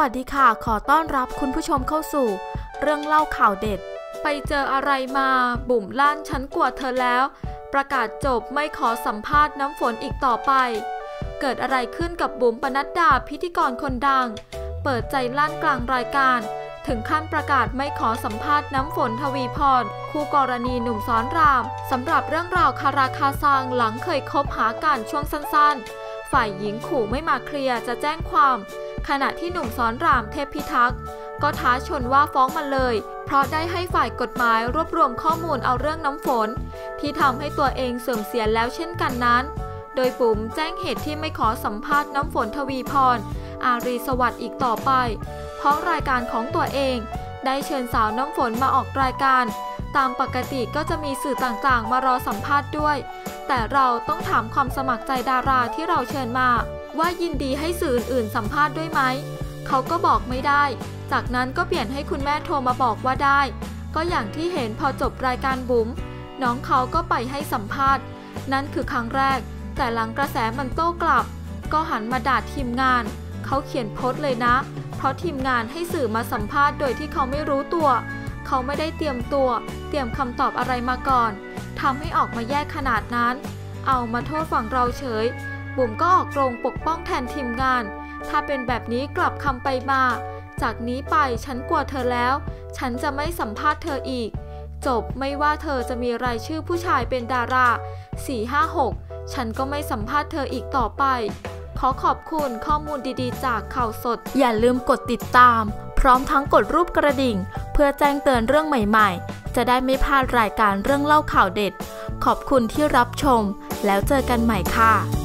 วัสดีค่ะ ขอต้อนรับคุณผู้ชมเข้าสู่ เรื่องเล่าข่าวเด็ด ไปเจออะไรมาบุ๋มล้านฉันกลัวเธอแล้ว ประกาศจบไม่ขอสัมภาษณ์น้ำฝนอีกต่อไป เกิดอะไรขึ้นกับบุ๋มปนัดดาพิธีกรคนดัง เปิดใจลั่นกลางรายการ ถึงขั้นประกาศไม่ขอสัมภาษณ์น้ำฝนทวีพรคู่กรณีหนุ่มซ้อนรามสำหรับเรื่องราวคาราคาซังหลังเคยคบหากันช่วงสั้น ๆ ฝ่ายหญิงขู่ไม่มาเคลียร์จะแจ้งความ ขณะที่หนุ่มซ้อนรามเทพพิทักษ์ก็ท้าชนว่าฟ้องมันเลย เพราะได้ให้ฝ่ายกฎหมายรวบรวมข้อมูลเอาเรื่องน้ำฝน ที่ทำให้ตัวเองเสื่อมเสียแล้วเช่นกันนั้น โดยปุ๋มแจ้งเหตุที่ไม่ขอสัมภาษณ์น้ำฝนทวีพร อารีสวัสดิ์อีกต่อไป เพราะรายการของตัวเอง ได้เชิญสาวน้ำฝนมาออกรายการ ตามปกติก็จะมีสื่อต่างๆ มารอสัมภาษณ์ด้วย แต่เราต้องถามความสมัครใจดาราที่เราเชิญมา ว่ายินดีให้สื่ออื่นๆสัมภาษณ์ด้วยไหม เขาก็บอกไม่ได้ จากนั้นก็เปลี่ยนให้คุณแม่โทรมาบอกว่าได้ ก็อย่างที่เห็นพอจบรายการบุ๋มน้องเขาก็ไปให้สัมภาษณ์ นั่นคือครั้งแรก แต่หลังกระแสมันโต้กลับ ก็หันมาด่าทีมงาน เขาเขียนโพสต์เลยนะ เพราะทีมงานให้สื่อมาสัมภาษณ์โดยที่เขาไม่รู้ตัว เขาไม่ได้เตรียมตัว เตรียมคำตอบอะไรมาก่อนทำให้ออกมาแย่ขนาดนั้น เอามาโทษฝั่งเราเฉย บุ๋มก็ออกโรงปกป้องแทนทีมงาน ถ้าเป็นแบบนี้กลับคำไปมา จากนี้ไปฉันกลัวเธอแล้ว ฉันจะไม่สัมภาษณ์เธออีก จบไม่ว่าเธอจะมีรายชื่อผู้ชายเป็นดารา 456 ฉันก็ไม่สัมภาษณ์เธออีกต่อไป ขอขอบคุณข้อมูลดีๆ จากข่าวสด อย่าลืมกดติดตาม พร้อมทั้งกดรูปกระดิ่ง เพื่อแจ้งเตือนเรื่องใหม่ๆ จะได้ไม่พลาดรายการเรื่องเล่าข่าวเด็ด ขอบคุณที่รับชม แล้วเจอกันใหม่ค่ะ